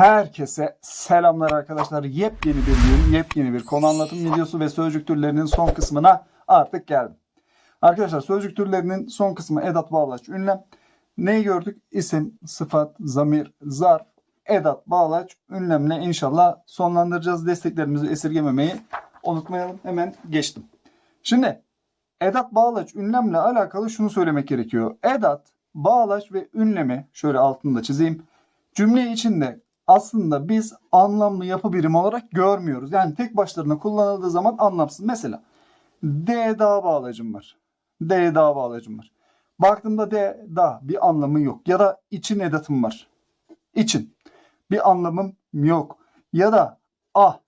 Herkese selamlar arkadaşlar. Yepyeni bir gün, yepyeni bir konu anlatım videosu ve sözcük türlerinin son kısmına artık geldim. Arkadaşlar sözcük türlerinin son kısmı edat, bağlaç, ünlem. Neyi gördük? İsim, sıfat, zamir, zarf, edat, bağlaç, ünlemle inşallah sonlandıracağız. Desteklerimizi esirgememeyi unutmayalım. Hemen geçtim. Şimdi edat, bağlaç, ünlemle alakalı şunu söylemek gerekiyor. Edat, bağlaç ve ünlemi şöyle altında çizeyim. Cümle içinde aslında biz anlamlı yapı birimi olarak görmüyoruz. Yani tek başlarına kullanıldığı zaman anlamsız. Mesela D daha bağlacım var. D daha bağlacım var. Baktığımda D daha bir anlamı yok. Ya da için edatım var. İçin. Bir anlamım yok. Ya da ah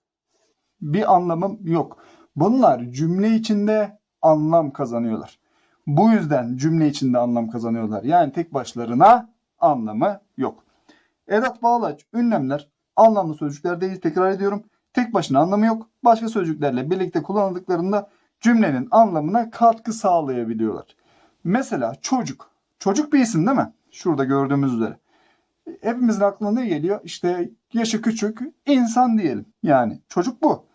bir anlamım yok. Bunlar cümle içinde anlam kazanıyorlar. Bu yüzden cümle içinde anlam kazanıyorlar. Yani tek başlarına anlamı yok. Edat, bağlaç, ünlemler anlamlı sözcükler değil. Tekrar ediyorum. Tek başına anlamı yok. Başka sözcüklerle birlikte kullanıldıklarında cümlenin anlamına katkı sağlayabiliyorlar. Mesela çocuk. Çocuk bir isim değil mi? Şurada gördüğümüz üzere. Hepimizin aklına ne geliyor? İşte yaşı küçük insan diyelim. Yani çocuk bu.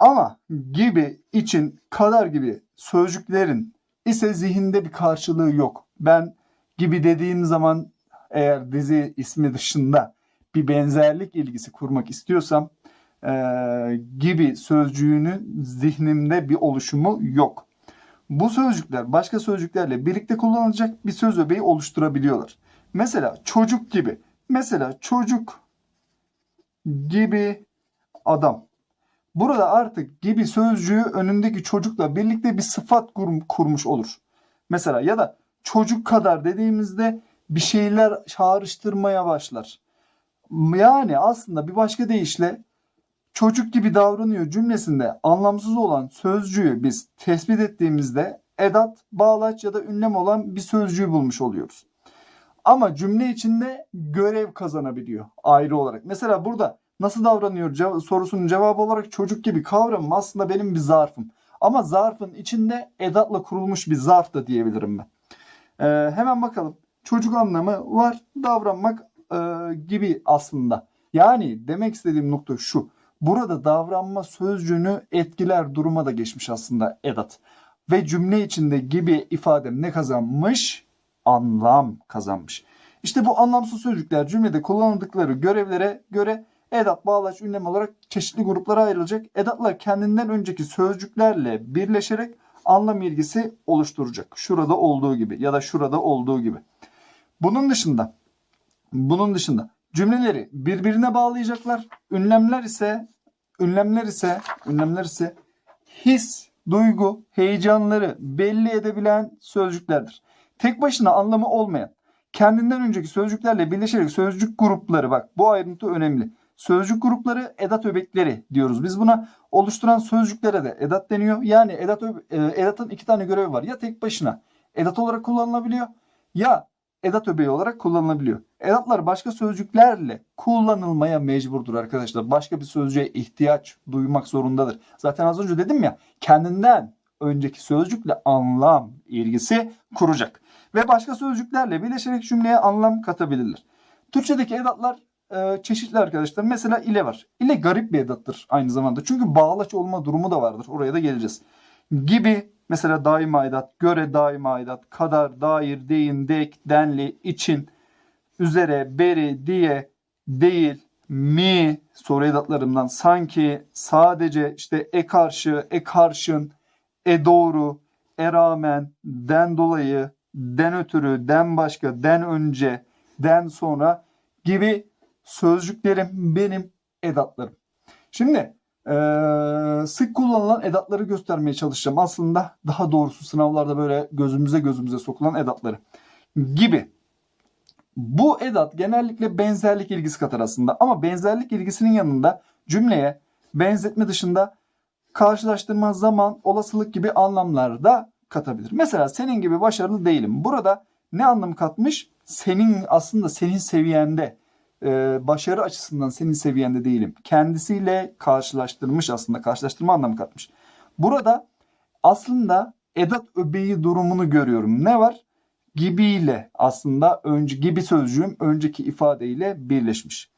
Ama gibi, için, kadar gibi sözcüklerin ise zihinde bir karşılığı yok. Ben gibi dediğim zaman eğer dizi ismi dışında bir benzerlik ilgisi kurmak istiyorsam eee, gibi sözcüğünün zihnimde bir oluşumu yok. Bu sözcükler başka sözcüklerle birlikte kullanılacak bir söz öbeği oluşturabiliyorlar. Mesela çocuk gibi. Mesela çocuk gibi adam. Burada artık gibi sözcüğü önündeki çocukla birlikte bir sıfat kur- kurmuş olur. Mesela ya da çocuk kadar dediğimizde bir şeyler çağrıştırmaya başlar. Yani aslında bir başka deyişle çocuk gibi davranıyor cümlesinde anlamsız olan sözcüğü biz tespit ettiğimizde edat, bağlaç ya da ünlem olan bir sözcüğü bulmuş oluyoruz. Ama cümle içinde görev kazanabiliyor ayrı olarak. Mesela burada nasıl davranıyor cev- sorusunun cevabı olarak çocuk gibi kavramım aslında benim bir zarfım. Ama zarfın içinde edatla kurulmuş bir zarf da diyebilirim ben. Ee, hemen bakalım. Çocuk anlamı var. Davranmak e, gibi aslında. Yani demek istediğim nokta şu. Burada davranma sözcüğünü etkiler duruma da geçmiş aslında edat. Ve cümle içinde gibi ifadem ne kazanmış? Anlam kazanmış. İşte bu anlamsız sözcükler cümlede kullanıldıkları görevlere göre edat, bağlaç, ünlem olarak çeşitli gruplara ayrılacak. Edatlar kendinden önceki sözcüklerle birleşerek anlam ilgisi oluşturacak. Şurada olduğu gibi ya da şurada olduğu gibi. Bunun dışında bunun dışında cümleleri birbirine bağlayacaklar. Ünlemler ise ünlemler ise ünlemler ise his, duygu, heyecanları belli edebilen sözcüklerdir. Tek başına anlamı olmayan, kendinden önceki sözcüklerle birleşerek sözcük grupları bak bu ayrıntı önemli. Sözcük grupları edat öbekleri diyoruz. Biz buna oluşturan sözcüklere de edat deniyor. Yani edat e, edatın iki tane görevi var. Ya tek başına edat olarak kullanılabiliyor ya edat öbeği olarak kullanılabiliyor. Edatlar başka sözcüklerle kullanılmaya mecburdur arkadaşlar. Başka bir sözcüğe ihtiyaç duymak zorundadır. Zaten az önce dedim ya kendinden önceki sözcükle anlam ilgisi kuracak. Ve başka sözcüklerle birleşerek cümleye anlam katabilirler. Türkçedeki edatlar e, çeşitli arkadaşlar. Mesela ile var. İle garip bir edattır aynı zamanda. Çünkü bağlaç olma durumu da vardır. Oraya da geleceğiz. Gibi mesela daima edat, göre daima edat, kadar, dair, deyin, dek, denli, için, üzere, beri, diye, değil, mi soru edatlarından sanki, sadece, işte e karşı, e karşın, e doğru, e rağmen, den dolayı, den ötürü, den başka, den önce, den sonra gibi sözcüklerim benim edatlarım. Şimdi eee, sık kullanılan edatları göstermeye çalışacağım. Aslında daha doğrusu sınavlarda böyle gözümüze gözümüze sokulan edatları gibi. Bu edat genellikle benzerlik ilgisi katar aslında ama benzerlik ilgisinin yanında cümleye benzetme dışında karşılaştırma, zaman, olasılık gibi anlamlar da katabilir. Mesela senin gibi başarılı değilim. Burada ne anlam katmış? Senin aslında senin seviyende e, başarı açısından senin seviyende değilim. Kendisiyle karşılaştırmış aslında karşılaştırma anlamı katmış. Burada aslında edat öbeği durumunu görüyorum. Ne var? gibiyle aslında önce gibi sözcüğüm önceki ifadeyle birleşmiş.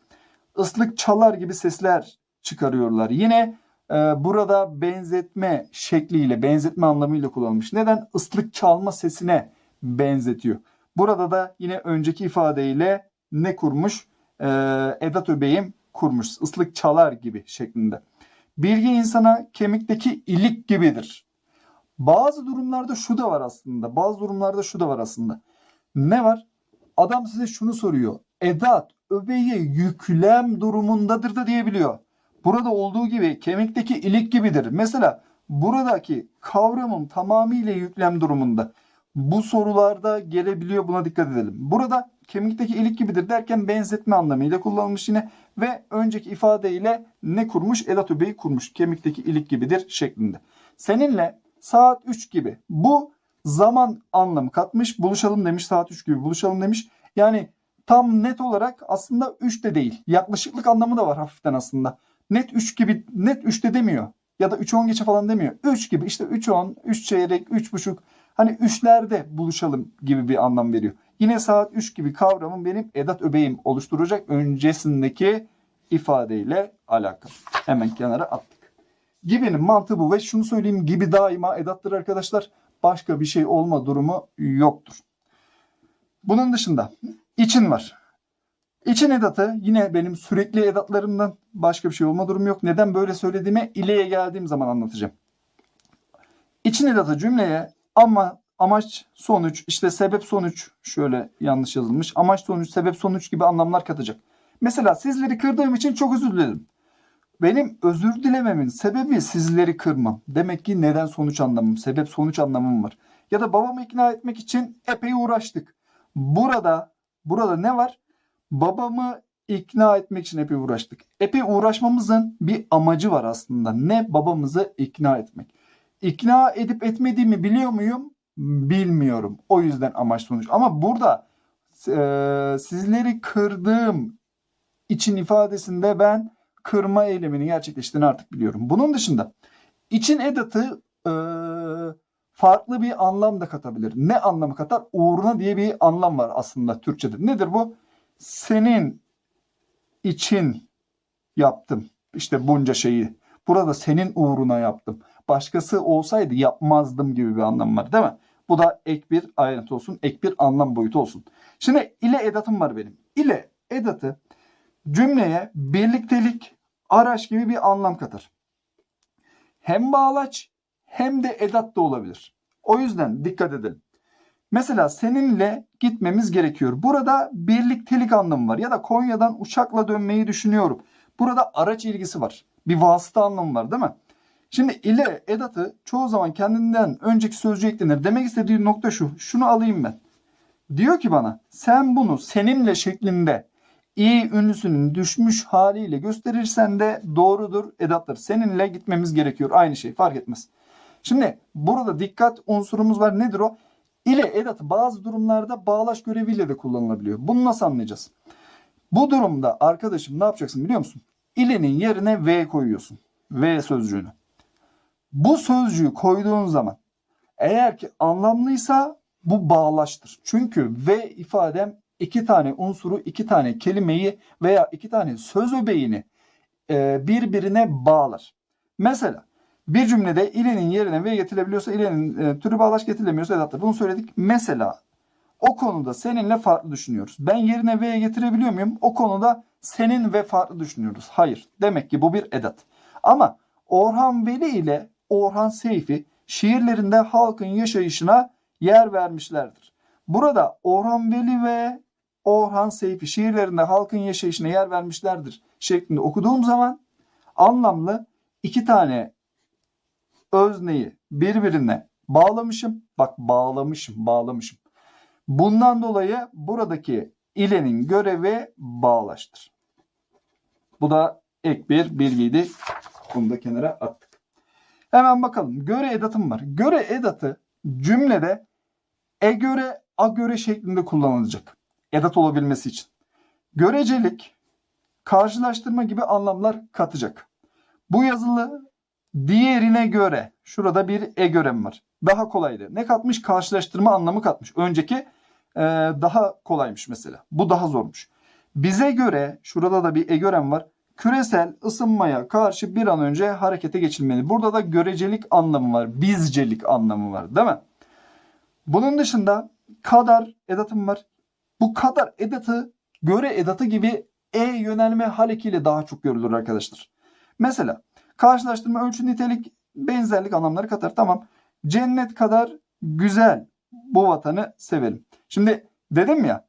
Islık çalar gibi sesler çıkarıyorlar. Yine e, burada benzetme şekliyle, benzetme anlamıyla kullanılmış. Neden? Islık çalma sesine benzetiyor. Burada da yine önceki ifadeyle ne kurmuş? E, edat öbeğim kurmuş. Islık çalar gibi şeklinde. Bilgi insana kemikteki ilik gibidir. Bazı durumlarda şu da var aslında. Bazı durumlarda şu da var aslında. Ne var? Adam size şunu soruyor. Edat öbeği yüklem durumundadır da diyebiliyor. Burada olduğu gibi kemikteki ilik gibidir. Mesela buradaki kavramım tamamıyla yüklem durumunda. Bu sorularda gelebiliyor buna dikkat edelim. Burada kemikteki ilik gibidir derken benzetme anlamıyla kullanılmış yine ve önceki ifadeyle ne kurmuş? Edat öbeği kurmuş. Kemikteki ilik gibidir şeklinde. Seninle saat 3 gibi bu zaman anlamı katmış. Buluşalım demiş saat 3 gibi buluşalım demiş. Yani tam net olarak aslında 3 de değil. Yaklaşıklık anlamı da var hafiften aslında. Net 3 gibi net 3 de demiyor. Ya da 3-10 geçe falan demiyor. 3 gibi işte 3-10, 3 çeyrek, 3.5 hani 3'lerde buluşalım gibi bir anlam veriyor. Yine saat 3 gibi kavramın benim edat öbeğim oluşturacak öncesindeki ifadeyle alakalı. Hemen kenara attık. Gibinin mantığı bu ve şunu söyleyeyim gibi daima edattır arkadaşlar. Başka bir şey olma durumu yoktur. Bunun dışında için var. İçin edatı yine benim sürekli edatlarımdan başka bir şey olma durumu yok. Neden böyle söylediğime ileye geldiğim zaman anlatacağım. İçin edatı cümleye ama amaç sonuç işte sebep sonuç şöyle yanlış yazılmış. Amaç sonuç sebep sonuç gibi anlamlar katacak. Mesela sizleri kırdığım için çok özür dilerim. Benim özür dilememin sebebi sizleri kırmam. Demek ki neden sonuç anlamım, sebep sonuç anlamım var. Ya da babamı ikna etmek için epey uğraştık. Burada burada ne var? Babamı ikna etmek için epey uğraştık. Epey uğraşmamızın bir amacı var aslında. Ne? Babamızı ikna etmek. İkna edip etmediğimi biliyor muyum? Bilmiyorum. O yüzden amaç sonuç. Ama burada e, sizleri kırdığım için ifadesinde ben kırma eylemini gerçekleştiğini artık biliyorum. Bunun dışında için edatı e, farklı bir anlam da katabilir. Ne anlamı katar? Uğruna diye bir anlam var aslında Türkçe'de. Nedir bu? Senin için yaptım. İşte bunca şeyi. Burada senin uğruna yaptım. Başkası olsaydı yapmazdım gibi bir anlam var değil mi? Bu da ek bir ayrıntı olsun. Ek bir anlam boyutu olsun. Şimdi ile edatım var benim. İle edatı cümleye birliktelik, araç gibi bir anlam katar. Hem bağlaç hem de edat da olabilir. O yüzden dikkat edelim. Mesela seninle gitmemiz gerekiyor. Burada birliktelik anlamı var. Ya da Konya'dan uçakla dönmeyi düşünüyorum. Burada araç ilgisi var. Bir vasıta anlamı var değil mi? Şimdi ile edatı çoğu zaman kendinden önceki sözcüğe eklenir. Demek istediği nokta şu. Şunu alayım ben. Diyor ki bana sen bunu seninle şeklinde i ünlüsünün düşmüş haliyle gösterirsen de doğrudur edattır. Seninle gitmemiz gerekiyor. Aynı şey fark etmez. Şimdi burada dikkat unsurumuz var. Nedir o? İle edatı bazı durumlarda bağlaç göreviyle de kullanılabiliyor. Bunu nasıl anlayacağız? Bu durumda arkadaşım ne yapacaksın biliyor musun? İle'nin yerine V koyuyorsun. V sözcüğünü. Bu sözcüğü koyduğun zaman eğer ki anlamlıysa bu bağlaçtır. Çünkü V ifadem iki tane unsuru, iki tane kelimeyi veya iki tane söz öbeğini e, birbirine bağlar. Mesela bir cümlede ilenin yerine ve getirilebiliyorsa ilenin e, türü bağlaç getirilemiyorsa edattır. Bunu söyledik. Mesela o konuda seninle farklı düşünüyoruz. Ben yerine ve getirebiliyor muyum? O konuda senin ve farklı düşünüyoruz. Hayır. Demek ki bu bir edat. Ama Orhan Veli ile Orhan Seyfi şiirlerinde halkın yaşayışına yer vermişlerdir. Burada Orhan Veli ve Orhan Seyfi şiirlerinde halkın yaşayışına yer vermişlerdir şeklinde okuduğum zaman anlamlı iki tane özneyi birbirine bağlamışım. Bak bağlamışım, bağlamışım. Bundan dolayı buradaki ilenin görevi bağlaştır. Bu da ek bir bilgiydi. Bunu da kenara attık. Hemen bakalım. Göre edatım var. Göre edatı cümlede e göre, a göre şeklinde kullanılacak. Edat olabilmesi için. Görecelik, karşılaştırma gibi anlamlar katacak. Bu yazılı diğerine göre şurada bir e görem var. Daha kolaydı. Ne katmış? Karşılaştırma anlamı katmış. Önceki e, daha kolaymış mesela. Bu daha zormuş. Bize göre şurada da bir egörem var. Küresel ısınmaya karşı bir an önce harekete geçilmeli. Burada da görecelik anlamı var. Bizcelik anlamı var değil mi? Bunun dışında kadar edatım var. Bu kadar edatı göre edatı gibi e yönelme hal ekiyle daha çok görülür arkadaşlar. Mesela karşılaştırma ölçü nitelik benzerlik anlamları katar. Tamam. Cennet kadar güzel bu vatanı severim. Şimdi dedim ya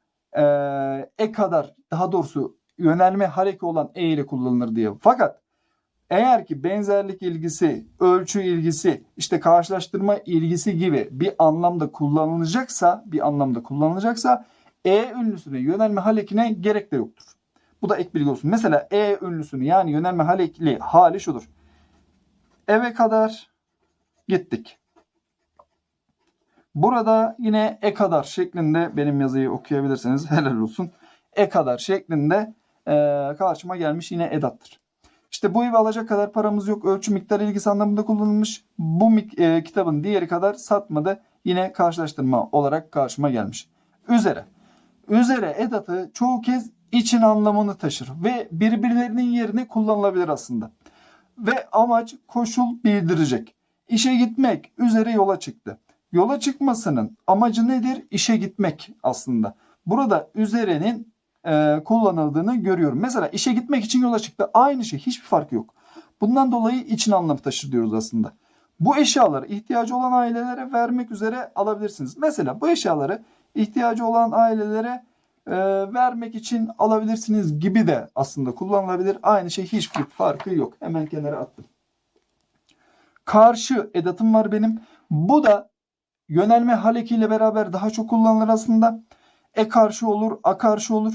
e kadar daha doğrusu yönelme hareki olan e ile kullanılır diye. Fakat eğer ki benzerlik ilgisi, ölçü ilgisi, işte karşılaştırma ilgisi gibi bir anlamda kullanılacaksa, bir anlamda kullanılacaksa e ünlüsüne yönelme halekine gerek de yoktur. Bu da ek bilgi olsun. Mesela e ünlüsünü yani yönelme halekli hali şudur. Eve kadar gittik. Burada yine e kadar şeklinde benim yazıyı okuyabilirseniz helal olsun. E kadar şeklinde karşıma gelmiş yine edattır. İşte bu evi alacak kadar paramız yok. Ölçü miktar ilgisi anlamında kullanılmış. Bu e, kitabın diğeri kadar satmadı. Yine karşılaştırma olarak karşıma gelmiş. Üzere. Üzere edatı çoğu kez için anlamını taşır ve birbirlerinin yerine kullanılabilir aslında. Ve amaç koşul bildirecek. İşe gitmek üzere yola çıktı. Yola çıkmasının amacı nedir? İşe gitmek aslında. Burada üzerenin e, kullanıldığını görüyorum. Mesela işe gitmek için yola çıktı. Aynı şey hiçbir farkı yok. Bundan dolayı için anlam taşır diyoruz aslında. Bu eşyaları ihtiyacı olan ailelere vermek üzere alabilirsiniz. Mesela bu eşyaları ihtiyacı olan ailelere e, vermek için alabilirsiniz gibi de aslında kullanılabilir. Aynı şey hiçbir farkı yok. Hemen kenara attım. Karşı edatım var benim. Bu da yönelme halekiyle beraber daha çok kullanılır aslında. E karşı olur, a karşı olur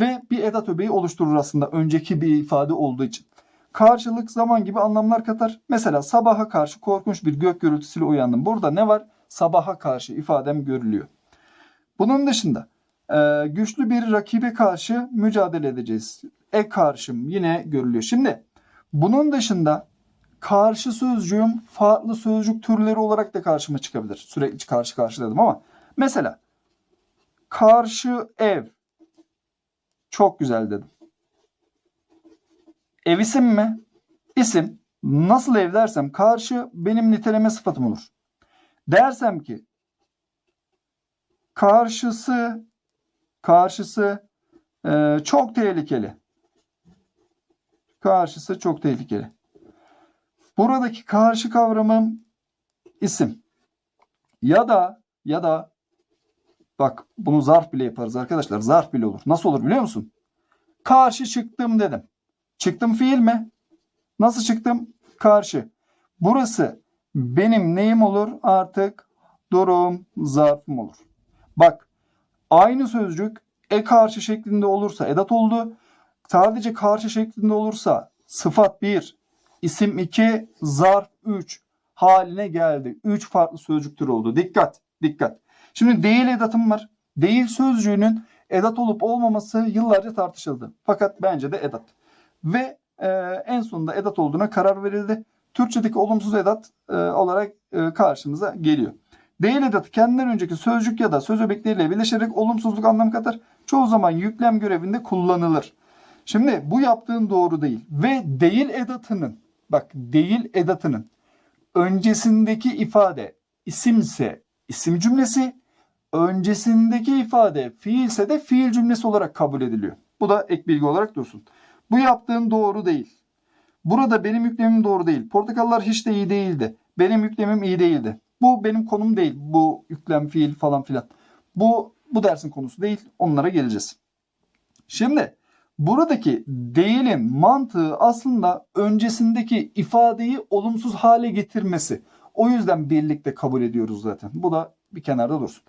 ve bir edat öbeği oluşturur aslında önceki bir ifade olduğu için. Karşılık zaman gibi anlamlar katar. Mesela sabaha karşı korkunç bir gök gürültüsüyle uyandım. Burada ne var? Sabaha karşı ifadem görülüyor. Bunun dışında e, güçlü bir rakibe karşı mücadele edeceğiz. E karşım yine görülüyor. Şimdi bunun dışında karşı sözcüğüm farklı sözcük türleri olarak da karşıma çıkabilir. Sürekli karşı karşı dedim ama mesela karşı ev çok güzel dedim. Ev isim mi? İsim. Nasıl ev dersem karşı benim niteleme sıfatım olur. Dersem ki karşısı karşısı e, çok tehlikeli. Karşısı çok tehlikeli. Buradaki karşı kavramım isim. Ya da ya da bak bunu zarf bile yaparız arkadaşlar. Zarf bile olur. Nasıl olur biliyor musun? Karşı çıktım dedim. Çıktım fiil mi? Nasıl çıktım? Karşı. Burası benim neyim olur? Artık durum zarfım olur. Bak aynı sözcük e karşı şeklinde olursa edat oldu. Sadece karşı şeklinde olursa sıfat 1, isim 2, zarf 3 haline geldi. 3 farklı sözcük türü oldu. Dikkat, dikkat. Şimdi değil edatım var. Değil sözcüğünün edat olup olmaması yıllarca tartışıldı. Fakat bence de edat. Ve e, en sonunda edat olduğuna karar verildi. Türkçedeki olumsuz edat e, olarak e, karşımıza geliyor. Değil edatı kendinden önceki sözcük ya da söz öbekleriyle birleşerek olumsuzluk anlam katar. Çoğu zaman yüklem görevinde kullanılır. Şimdi bu yaptığın doğru değil. Ve değil edatının bak değil edatının öncesindeki ifade isimse isim cümlesi öncesindeki ifade fiilse de fiil cümlesi olarak kabul ediliyor. Bu da ek bilgi olarak dursun. Bu yaptığın doğru değil. Burada benim yüklemim doğru değil. Portakallar hiç de iyi değildi. Benim yüklemim iyi değildi. Bu benim konum değil. Bu yüklem, fiil falan filan. Bu bu dersin konusu değil. Onlara geleceğiz. Şimdi buradaki değilin mantığı aslında öncesindeki ifadeyi olumsuz hale getirmesi. O yüzden birlikte kabul ediyoruz zaten. Bu da bir kenarda dursun.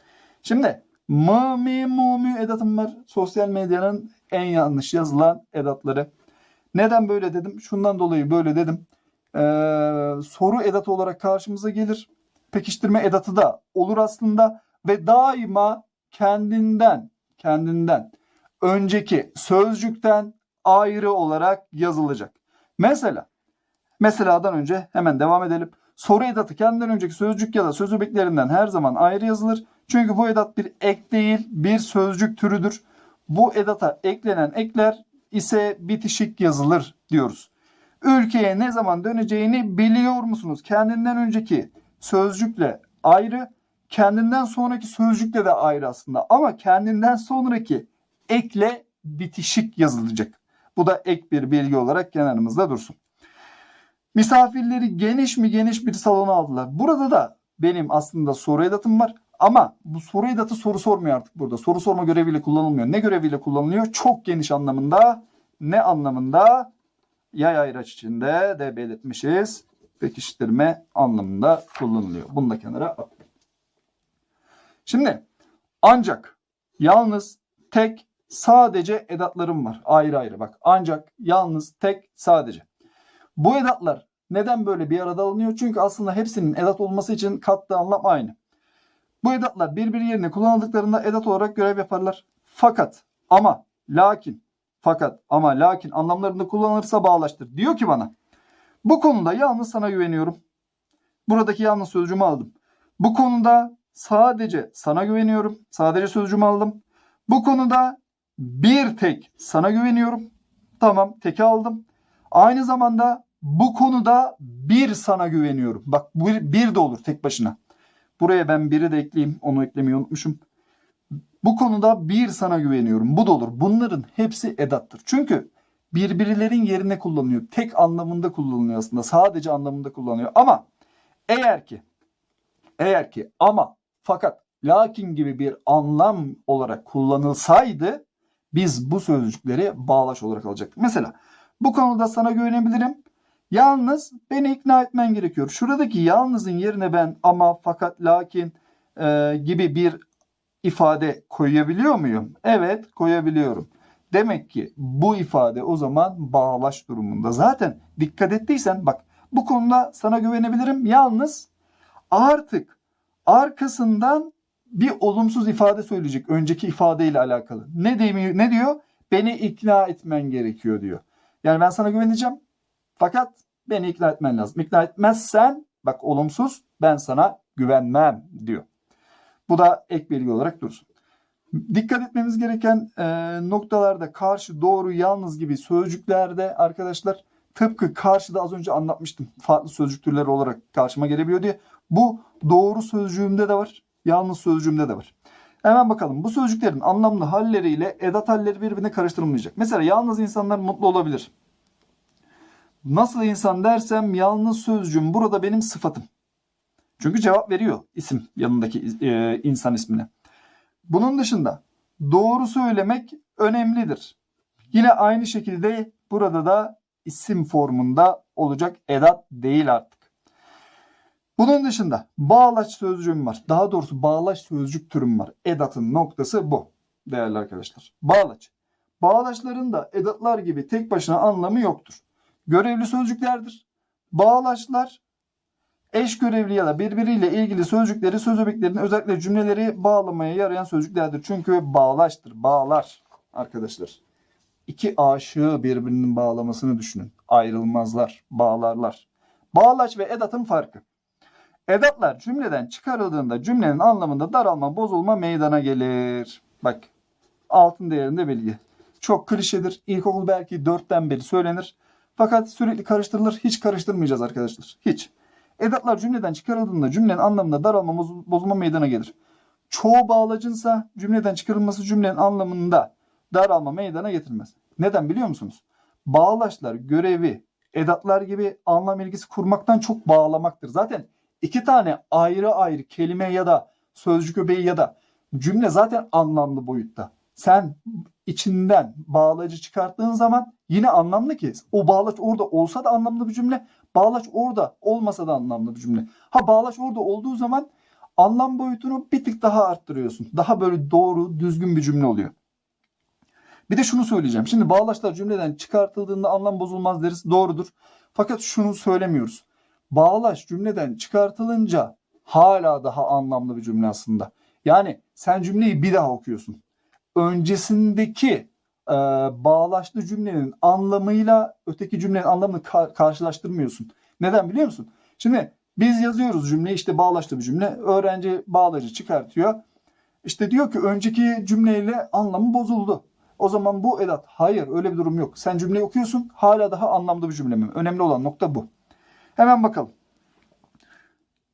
Şimdi mı, mi, mu, edatım var. Sosyal medyanın en yanlış yazılan edatları. Neden böyle dedim? Şundan dolayı böyle dedim. Ee, soru edatı olarak karşımıza gelir. Pekiştirme edatı da olur aslında ve daima kendinden kendinden önceki sözcükten ayrı olarak yazılacak. Mesela Mesela'dan önce hemen devam edelim. Soru edatı kendinden önceki sözcük ya da söz öbeklerinden her zaman ayrı yazılır. Çünkü bu edat bir ek değil, bir sözcük türüdür. Bu edata eklenen ekler ise bitişik yazılır diyoruz. Ülkeye ne zaman döneceğini biliyor musunuz? Kendinden önceki sözcükle ayrı, kendinden sonraki sözcükle de ayrı aslında. Ama kendinden sonraki ekle bitişik yazılacak. Bu da ek bir bilgi olarak kenarımızda dursun. Misafirleri geniş mi geniş bir salona aldılar. Burada da benim aslında soru edatım var. Ama bu soru edatı soru sormuyor artık burada. Soru sorma göreviyle kullanılmıyor. Ne göreviyle kullanılıyor? Çok geniş anlamında. Ne anlamında? Yay ayraç içinde de belirtmişiz. Pekiştirme anlamında kullanılıyor. Bunu da kenara at. Şimdi ancak yalnız tek sadece edatlarım var. Ayrı ayrı bak. Ancak yalnız tek sadece. Bu edatlar neden böyle bir arada alınıyor? Çünkü aslında hepsinin edat olması için kattığı anlam aynı. Bu edatlar birbiri yerine kullanıldıklarında edat olarak görev yaparlar. Fakat ama lakin fakat ama lakin anlamlarında kullanılırsa bağlaştır. Diyor ki bana bu konuda yalnız sana güveniyorum. Buradaki yalnız sözcüğümü aldım. Bu konuda sadece sana güveniyorum. Sadece sözcüğümü aldım. Bu konuda bir tek sana güveniyorum. Tamam teki aldım. Aynı zamanda bu konuda bir sana güveniyorum. Bak bu bir de olur tek başına. Buraya ben biri de ekleyeyim. Onu eklemeyi unutmuşum. Bu konuda bir sana güveniyorum. Bu da olur. Bunların hepsi edattır. Çünkü birbirlerin yerine kullanılıyor. Tek anlamında kullanılıyor aslında. Sadece anlamında kullanılıyor. Ama eğer ki eğer ki ama fakat lakin gibi bir anlam olarak kullanılsaydı biz bu sözcükleri bağlaç olarak alacaktık. Mesela bu konuda sana güvenebilirim. Yalnız beni ikna etmen gerekiyor. Şuradaki yalnızın yerine ben ama fakat lakin e, gibi bir ifade koyabiliyor muyum? Evet koyabiliyorum. Demek ki bu ifade o zaman bağlaç durumunda. Zaten dikkat ettiysen bak bu konuda sana güvenebilirim. Yalnız artık arkasından bir olumsuz ifade söyleyecek önceki ifadeyle alakalı. Ne demiyor? Ne diyor? Beni ikna etmen gerekiyor diyor. Yani ben sana güveneceğim. Fakat beni ikna etmen lazım. İkna etmezsen bak olumsuz ben sana güvenmem diyor. Bu da ek bilgi olarak dursun. Dikkat etmemiz gereken e, noktalarda karşı, doğru, yalnız gibi sözcüklerde arkadaşlar tıpkı karşıda az önce anlatmıştım. Farklı sözcük türleri olarak karşıma gelebiliyor diye. Bu doğru sözcüğümde de var. Yalnız sözcüğümde de var. Hemen bakalım. Bu sözcüklerin anlamlı halleriyle edat halleri birbirine karıştırılmayacak. Mesela yalnız insanlar mutlu olabilir. Nasıl insan dersem yalnız sözcüğüm burada benim sıfatım. Çünkü cevap veriyor isim yanındaki e, insan ismine. Bunun dışında doğru söylemek önemlidir. Yine aynı şekilde burada da isim formunda olacak edat değil artık. Bunun dışında bağlaç sözcüğüm var. Daha doğrusu bağlaç sözcük türüm var. Edatın noktası bu değerli arkadaşlar. Bağlaç. Bağlaçların da edatlar gibi tek başına anlamı yoktur. Görevli sözcüklerdir. Bağlaçlar eş görevli ya da birbiriyle ilgili sözcükleri, söz öbeklerini özellikle cümleleri bağlamaya yarayan sözcüklerdir. Çünkü bağlaçtır, bağlar arkadaşlar. İki aşığı birbirinin bağlamasını düşünün. Ayrılmazlar, bağlarlar. Bağlaç ve edatın farkı. Edatlar cümleden çıkarıldığında cümlenin anlamında daralma, bozulma meydana gelir. Bak altın değerinde bilgi. Çok klişedir. İlkokul belki dörtten beri söylenir. Fakat sürekli karıştırılır. Hiç karıştırmayacağız arkadaşlar. Hiç. Edatlar cümleden çıkarıldığında cümlenin anlamında daralma, boz- bozulma meydana gelir. Çoğu bağlacınsa cümleden çıkarılması cümlenin anlamında daralma meydana getirmez. Neden biliyor musunuz? Bağlaçlar görevi edatlar gibi anlam ilgisi kurmaktan çok bağlamaktır. Zaten iki tane ayrı ayrı kelime ya da sözcük öbeği ya da cümle zaten anlamlı boyutta. Sen içinden bağlacı çıkarttığın zaman yine anlamlı ki. O bağlaç orada olsa da anlamlı bir cümle. Bağlaç orada olmasa da anlamlı bir cümle. Ha bağlaç orada olduğu zaman anlam boyutunu bir tık daha arttırıyorsun. Daha böyle doğru, düzgün bir cümle oluyor. Bir de şunu söyleyeceğim. Şimdi bağlaçlar cümleden çıkartıldığında anlam bozulmaz deriz. Doğrudur. Fakat şunu söylemiyoruz. Bağlaç cümleden çıkartılınca hala daha anlamlı bir cümle aslında. Yani sen cümleyi bir daha okuyorsun. Öncesindeki e, bağlaçlı cümlenin anlamıyla öteki cümlenin anlamını ka- karşılaştırmıyorsun. Neden biliyor musun? Şimdi Biz yazıyoruz cümleyi işte bağlaçlı bir cümle. Öğrenci bağlacı çıkartıyor. İşte diyor ki önceki cümleyle anlamı bozuldu. O zaman bu edat. Hayır öyle bir durum yok. Sen cümleyi okuyorsun hala daha anlamlı bir cümle mi? Önemli olan nokta bu. Hemen bakalım.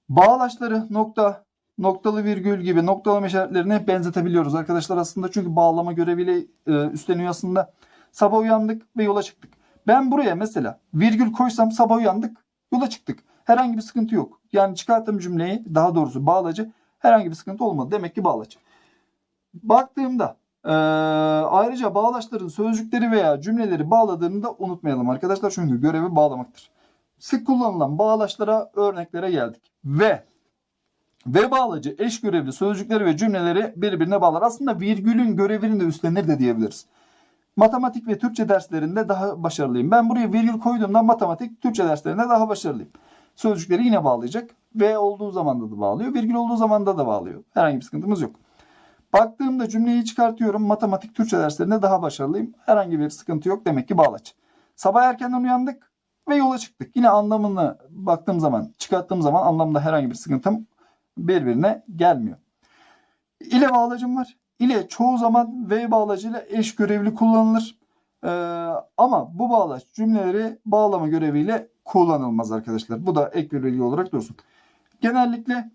Bağlaçları nokta, noktalı virgül gibi noktalama işaretlerine benzetebiliyoruz arkadaşlar aslında. Çünkü bağlama göreviyle e, üstleniyor aslında. Sabah uyandık ve yola çıktık. Ben buraya mesela virgül koysam sabah uyandık, yola çıktık. Herhangi bir sıkıntı yok. Yani çıkarttığım cümleyi daha doğrusu bağlacı herhangi bir sıkıntı olmadı. Demek ki bağlacı. Baktığımda e, ayrıca bağlaçların sözcükleri veya cümleleri bağladığını da unutmayalım arkadaşlar. Çünkü görevi bağlamaktır. Sık kullanılan bağlaçlara örneklere geldik. Ve ve bağlacı eş görevli sözcükleri ve cümleleri birbirine bağlar. Aslında virgülün görevini de üstlenir de diyebiliriz. Matematik ve Türkçe derslerinde daha başarılıyım. Ben buraya virgül koyduğumda matematik, Türkçe derslerinde daha başarılıyım. Sözcükleri yine bağlayacak. V olduğu zaman da bağlıyor. Virgül olduğu zaman da da bağlıyor. Herhangi bir sıkıntımız yok. Baktığımda cümleyi çıkartıyorum. Matematik, Türkçe derslerinde daha başarılıyım. Herhangi bir sıkıntı yok. Demek ki bağlaç. Sabah erkenden uyandık ve yola çıktık. Yine anlamını baktığım zaman, çıkarttığım zaman anlamda herhangi bir sıkıntım birbirine gelmiyor. İle bağlacım var. İle çoğu zaman V bağlacıyla eş görevli kullanılır. Ee, ama bu bağlaç cümleleri bağlama göreviyle kullanılmaz arkadaşlar. Bu da ek bir bilgi olarak dursun. Genellikle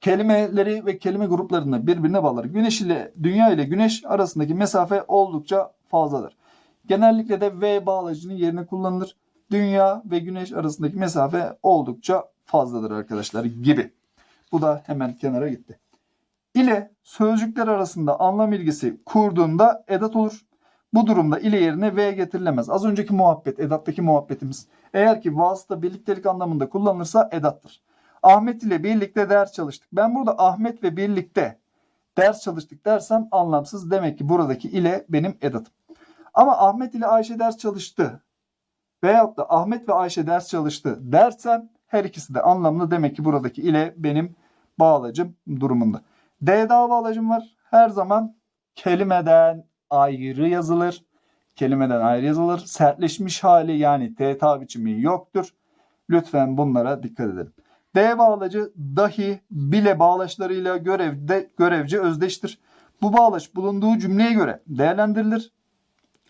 kelimeleri ve kelime gruplarını birbirine bağlar. Güneş ile dünya ile güneş arasındaki mesafe oldukça fazladır. Genellikle de V bağlacının yerine kullanılır. Dünya ve güneş arasındaki mesafe oldukça fazladır arkadaşlar gibi. Bu da hemen kenara gitti. İle sözcükler arasında anlam ilgisi kurduğunda edat olur. Bu durumda ile yerine V getirilemez. Az önceki muhabbet, edattaki muhabbetimiz. Eğer ki vasıta birliktelik anlamında kullanılırsa edattır. Ahmet ile birlikte ders çalıştık. Ben burada Ahmet ve birlikte ders çalıştık dersem anlamsız. Demek ki buradaki ile benim edatım. Ama Ahmet ile Ayşe ders çalıştı veyahut da Ahmet ve Ayşe ders çalıştı dersem her ikisi de anlamlı. Demek ki buradaki ile benim bağlacım durumunda. D'da bağlacım var. Her zaman kelimeden ayrı yazılır. Kelimeden ayrı yazılır. Sertleşmiş hali yani TTA biçimi yoktur. Lütfen bunlara dikkat edelim. D bağlacı dahi bile bağlaçlarıyla görevde görevci özdeştir. Bu bağlaç bulunduğu cümleye göre değerlendirilir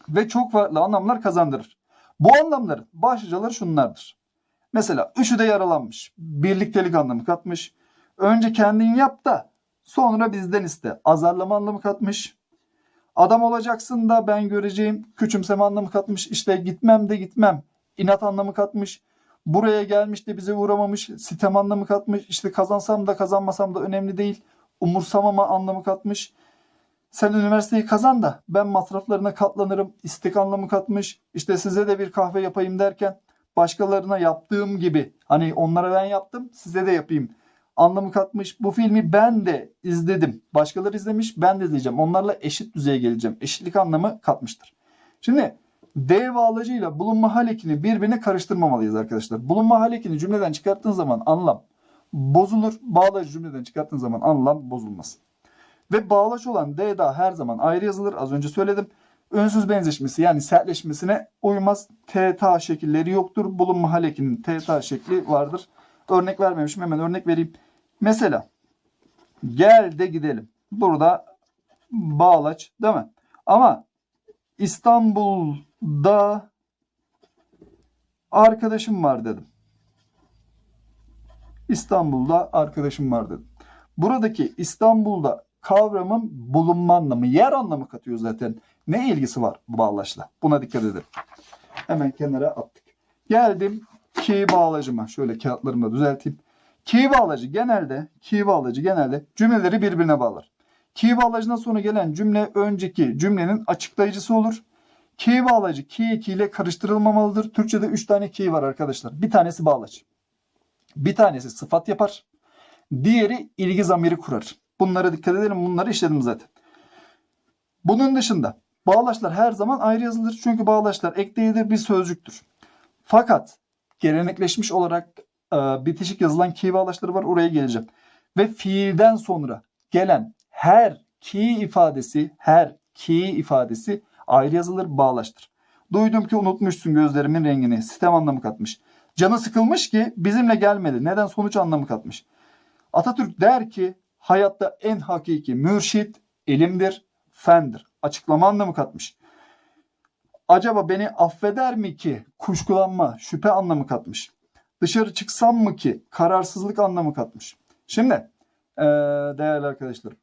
ve çok farklı anlamlar kazandırır. Bu anlamların başlıcaları şunlardır. Mesela üçü de yaralanmış. Birliktelik anlamı katmış. Önce kendin yap da sonra bizden iste. Azarlama anlamı katmış. Adam olacaksın da ben göreceğim. Küçümseme anlamı katmış. İşte gitmem de gitmem. İnat anlamı katmış. Buraya gelmiş de bize uğramamış. Sitem anlamı katmış. İşte kazansam da kazanmasam da önemli değil. Umursamama anlamı katmış. Sen üniversiteyi kazan da ben masraflarına katlanırım. İstek anlamı katmış. İşte size de bir kahve yapayım derken başkalarına yaptığım gibi hani onlara ben yaptım size de yapayım anlamı katmış. Bu filmi ben de izledim. Başkaları izlemiş ben de izleyeceğim. Onlarla eşit düzeye geleceğim. Eşitlik anlamı katmıştır. Şimdi D bağlacıyla bulunma hal ekini birbirine karıştırmamalıyız arkadaşlar. Bulunma hal ekini cümleden çıkarttığın zaman anlam bozulur. Bağlacı cümleden çıkarttığın zaman anlam bozulmaz. Ve bağlaç olan D da her zaman ayrı yazılır. Az önce söyledim. Önsüz benzeşmesi yani sertleşmesine uymaz. TTA şekilleri yoktur. Bulunma hal ekinin TTA şekli vardır. Örnek vermemişim hemen örnek vereyim. Mesela gel de gidelim. Burada bağlaç değil mi? Ama İstanbul'da arkadaşım var dedim. İstanbul'da arkadaşım var dedim. Buradaki İstanbul'da kavramın bulunma anlamı, yer anlamı katıyor zaten. Ne ilgisi var bu bağlaçla? Buna dikkat edelim. Hemen kenara attık. Geldim ki bağlacıma. Şöyle kağıtlarımı da düzelteyim. Ki bağlacı genelde, ki bağlacı genelde cümleleri birbirine bağlar. Ki bağlacından sonra gelen cümle önceki cümlenin açıklayıcısı olur. Ki bağlacı ki eki ile karıştırılmamalıdır. Türkçede 3 tane ki var arkadaşlar. Bir tanesi bağlaç. Bir tanesi sıfat yapar. Diğeri ilgi zamiri kurar. Bunlara dikkat edelim. Bunları işledim zaten. Bunun dışında bağlaçlar her zaman ayrı yazılır. Çünkü bağlaçlar ek değildir bir sözcüktür. Fakat gelenekleşmiş olarak e, bitişik yazılan ki bağlaçları var. Oraya geleceğim. Ve fiilden sonra gelen her ki ifadesi, her ki ifadesi ayrı yazılır, bağlaştır. Duydum ki unutmuşsun gözlerimin rengini. Sistem anlamı katmış. Canı sıkılmış ki bizimle gelmedi. Neden sonuç anlamı katmış. Atatürk der ki hayatta en hakiki mürşit ilimdir, fendir. Açıklama anlamı katmış. Acaba beni affeder mi ki kuşkulanma, şüphe anlamı katmış. Dışarı çıksam mı ki kararsızlık anlamı katmış. Şimdi eee, değerli arkadaşlarım.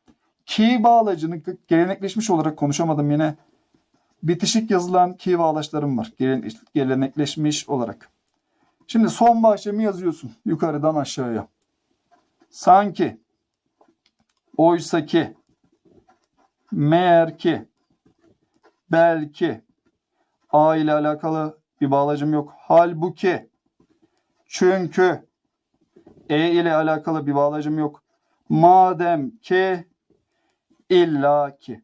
Ki bağlacını gelenekleşmiş olarak konuşamadım yine. Bitişik yazılan ki bağlaçlarım var. Gelen- Gelenekleşmiş olarak. Şimdi son bahçemi yazıyorsun yukarıdan aşağıya. Sanki, oysa ki, meğer ki, belki, A ile alakalı bir bağlacım yok. Halbuki, çünkü, E ile alakalı bir bağlacım yok. Madem ki, illa ki.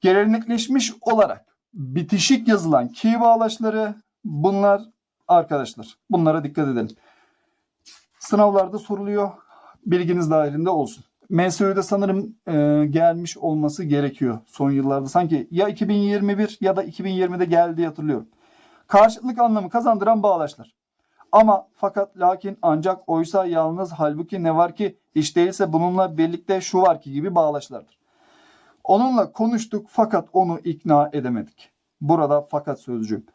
Gelenekleşmiş olarak bitişik yazılan ki bağlaçları bunlar arkadaşlar. Bunlara dikkat edin. Sınavlarda soruluyor. Bilginiz dahilinde olsun. MSÜ'de sanırım e, gelmiş olması gerekiyor son yıllarda. Sanki ya 2021 ya da 2020'de geldiği hatırlıyorum. Karşılıklık anlamı kazandıran bağlaçlar. Ama fakat lakin ancak oysa yalnız halbuki ne var ki hiç değilse bununla birlikte şu var ki gibi bağlaçlardır. Onunla konuştuk fakat onu ikna edemedik. Burada fakat sözcüğüm.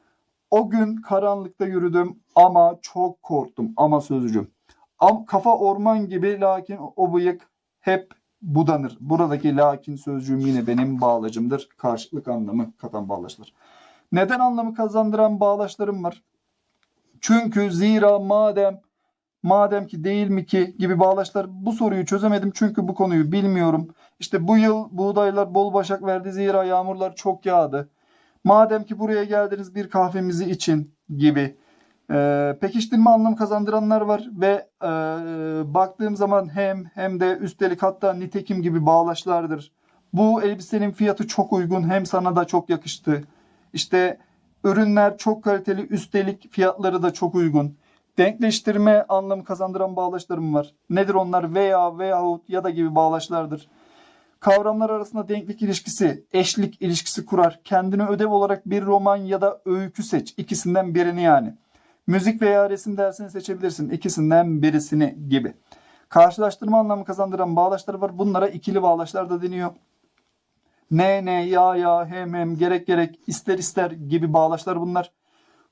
O gün karanlıkta yürüdüm ama çok korktum ama sözcüğüm. Am, kafa orman gibi lakin o bıyık hep budanır. Buradaki lakin sözcüğüm yine benim bağlacımdır. Karşılık anlamı katan bağlaçlar. Neden anlamı kazandıran bağlaçlarım var? Çünkü zira madem madem ki değil mi ki gibi bağlaçlar bu soruyu çözemedim çünkü bu konuyu bilmiyorum. İşte bu yıl buğdaylar bol başak verdi zira yağmurlar çok yağdı. Madem ki buraya geldiniz bir kahvemizi için gibi e, pekiştirme anlam kazandıranlar var ve e, baktığım zaman hem hem de üstelik hatta nitekim gibi bağlaçlardır. Bu elbisenin fiyatı çok uygun hem sana da çok yakıştı. İşte ürünler çok kaliteli üstelik fiyatları da çok uygun. Denkleştirme anlamı kazandıran bağlaçlarım var. Nedir onlar? Veya, veyahut ya da gibi bağlaçlardır. Kavramlar arasında denklik ilişkisi, eşlik ilişkisi kurar. Kendine ödev olarak bir roman ya da öykü seç. İkisinden birini yani. Müzik veya resim dersini seçebilirsin. İkisinden birisini gibi. Karşılaştırma anlamı kazandıran bağlaçlar var. Bunlara ikili bağlaçlar da deniyor. Ne ne ya ya hem hem gerek gerek ister ister gibi bağlaçlar bunlar.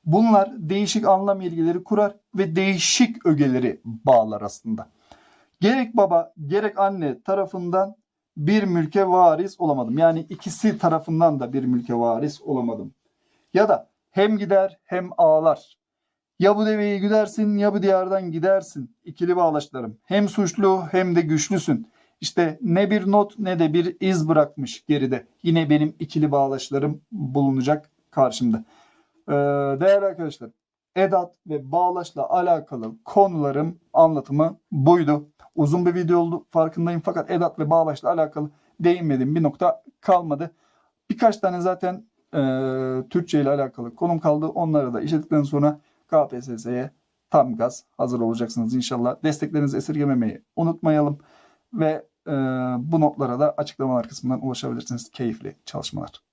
Bunlar değişik anlam ilgileri kurar ve değişik ögeleri bağlar aslında. Gerek baba gerek anne tarafından bir mülke varis olamadım. Yani ikisi tarafından da bir mülke varis olamadım. Ya da hem gider hem ağlar. Ya bu deveyi güdersin ya bu diyardan gidersin. İkili bağlaçlarım. Hem suçlu hem de güçlüsün. İşte ne bir not ne de bir iz bırakmış geride. Yine benim ikili bağlaçlarım bulunacak karşımda. Ee, değerli arkadaşlar, edat ve bağlaçla alakalı konularım anlatımı buydu. Uzun bir video oldu farkındayım fakat edat ve bağlaçla alakalı değinmediğim bir nokta kalmadı. Birkaç tane zaten e, Türkçe ile alakalı konum kaldı. Onları da işledikten sonra KPSS'ye tam gaz hazır olacaksınız inşallah. Desteklerinizi esirgememeyi unutmayalım. Ve e, bu notlara da açıklamalar kısmından ulaşabilirsiniz. Keyifli çalışmalar.